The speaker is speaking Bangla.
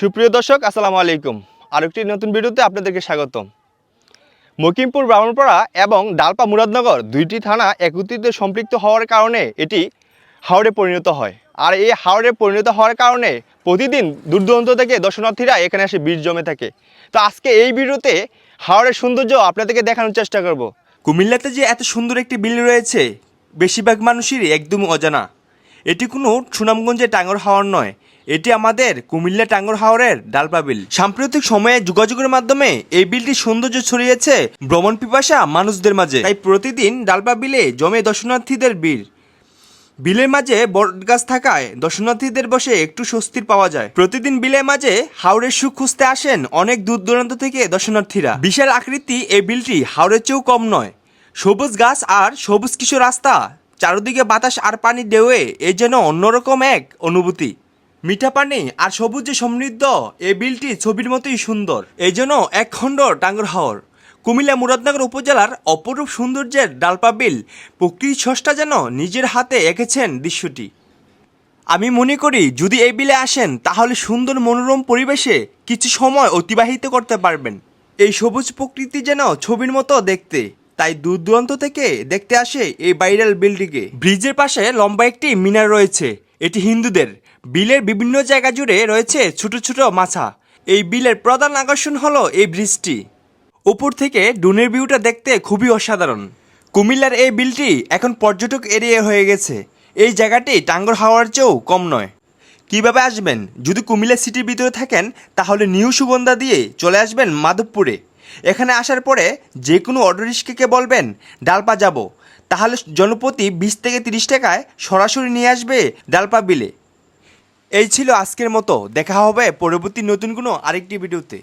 সুপ্রিয় দর্শক, আসসালামু আলাইকুম। আরেকটি নতুন ভিডিওতে আপনাদেরকে স্বাগতম। মকিমপুর ব্রাহ্মণপাড়া এবং ডালপা মুরাদনগর দুইটি থানা একত্রিত সম্পৃক্ত হওয়ার কারণে এটি হাওড়ে পরিণত হয়। আর এই হাওড়ে পরিণত হওয়ার কারণে প্রতিদিন দূর দূরান্ত থেকে দর্শনার্থীরা এখানে এসে ভিড় জমে থাকে। তো আজকে এই ভিডিওতে হাওড়ের সৌন্দর্য আপনাদেরকে দেখানোর চেষ্টা করব। কুমিল্লাতে যে এত সুন্দর একটি বিল রয়েছে, বেশিরভাগ মানুষেরই একদম অজানা। এটি কোনো সুনামগঞ্জে টাঙ্গর হাওয়ার নয় এটি আমাদের কুমিল্লা টাঙ্গর হাওরের ডালপা বিল। সাম্প্রতিক সময়ে যোগাযোগের মাধ্যমে এই বিলটির সৌন্দর্য ছড়িয়েছে ভ্রমণ পিপাসা মানুষদের মাঝে। তাই প্রতিদিন ডালপা বিলে জমে দর্শনার্থীদের ভিড়। বিলের মাঝে বটগাছ থাকায় দর্শনার্থীদের বসে একটু স্বস্তির পাওয়া যায়। প্রতিদিন বিলের মাঝে হাওড়ের সুখ খুঁজতে আসেন অনেক দূর দূরান্ত থেকে দর্শনার্থীরা। বিশাল আকৃতি এই বিলটি হাওড়ের চেয়েও কম নয়। সবুজ গাছ আর সবুজ কিছু রাস্তা, চারদিকে বাতাস আর পানি ঢেউয়ে এ যেন অন্যরকম এক অনুভূতি। মিঠা পানি আর সবুজে সমৃদ্ধ, এই বিলটি ছবির মতোই সুন্দর। এই জন্য এক খণ্ড টাঙ্গর হাওর। কুমিল্লা মুরাদনগর উপজেলার অপরূপ সৌন্দর্যের ডালপা বিল প্রকৃতি স্রষ্টা যেন নিজের হাতে এঁকেছেন দৃশ্যটি। আমি মনে করি, যদি এই বিলে আসেন, তাহলে সুন্দর মনোরম পরিবেশে কিছু সময় অতিবাহিত করতে পারবেন। এই সবুজ প্রকৃতি যেন ছবির মতো দেখতে, তাই দূর দূরান্ত থেকে দেখতে আসে এই ভাইরাল বিলটিকে। ব্রিজের পাশে লম্বা একটি মিনার রয়েছে, এটি হিন্দুদের। বিলের বিভিন্ন জায়গা জুড়ে রয়েছে ছোট ছোট মাছা। এই বিলের প্রধান আকর্ষণ হলো এই ব্রিজটি। উপর থেকে ডুনের ভিউটা দেখতে খুবই অসাধারণ। কুমিল্লার এই বিলটি এখন পর্যটক এরিয়া হয়ে গেছে। এই জায়গাটি টাঙ্গর হাওয়ার চেয়েও কম নয়। কীভাবে আসবেন? যদি কুমিল্লা সিটির ভিতরে থাকেন, তাহলে নিউ সুগন্ধা দিয়ে চলে আসবেন মাধবপুরে। এখানে আসার পরে যে কোনো অটো রিক্সাকে বলবেন, ডালপা যাব। তাহলে জনপ্রতি বিশ থেকে তিরিশ টাকায় সরাসরি নিয়ে আসবে ডালপা বিলে। এই ছিল আজকের মতো। দেখা হবে পরবর্তী নতুন কোনো আরেকটি ভিডিওতে।